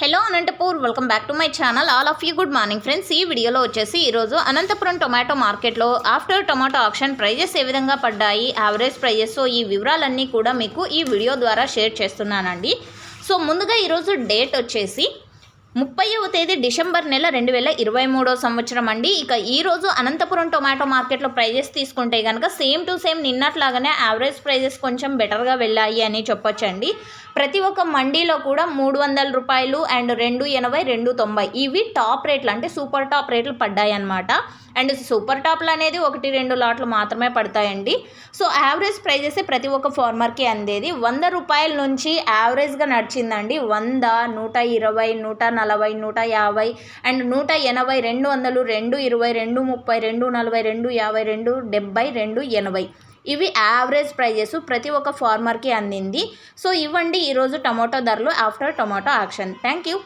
Hello Anantapur welcome back to my channel all of you good morning friends ఈ వీడియోలో వచ్చేసి ఈరోజు Anantapuram tomato మార్కెట్లో ఆఫ్టర్ టొమాటో ఆప్షన్ ప్రైజెస్ ఏ విధంగా పడ్డాయి యావరేజ్ ప్రైజెస్ సో ఈ వివరాలన్నీ కూడా మీకు ఈ వీడియో ద్వారా షేర్ చేస్తున్నానండి. సో ముందుగా ఈరోజు డేట్ వచ్చేసి ముప్పైవ తేదీ డిసెంబర్ నెల రెండు వేల ఇరవై మూడో సంవత్సరం అండి. ఇక ఈరోజు అనంతపురం టొమాటో మార్కెట్లో ప్రైజెస్ తీసుకుంటే కనుక సేమ్ టు సేమ్ నిన్నట్లాగానే యావరేజ్ ప్రైజెస్ కొంచెం బెటర్గా వెళ్ళాయి అని చెప్పొచ్చండి. ప్రతి ఒక్క మండీలో కూడా మూడు వందల రూపాయలు అండ్ రెండు ఎనభై రెండు తొంభై ఇవి టాప్ రేట్లు. అంటే సూపర్ టాప్ రేట్లు పడ్డాయి అనమాట అండ్ సూపర్ టాప్లు అనేది ఒకటి రెండు లాట్లు మాత్రమే పడతాయండి. సో యావరేజ్ ప్రైజెస్ ప్రతి ఒక్క ఫార్మర్కి అందేది. వంద రూపాయల నుంచి యావరేజ్గా నడిచిందండి. వంద నూట ఇరవై నూట నలభై నూట యాభై అండ్ నూట ఎనభై రెండు వందలు రెండు ఇరవై రెండు ముప్పై రెండు నలభై రెండు యాభై రెండు డెబ్బై రెండు ఎనభై. ఇవి యావరేజ్ ప్రైజెస్ ప్రతి ఒక్క ఫార్మర్కి అందింది. సో ఇవ్వండి ఈరోజు టమాటో ధరలు after tomato auction thank you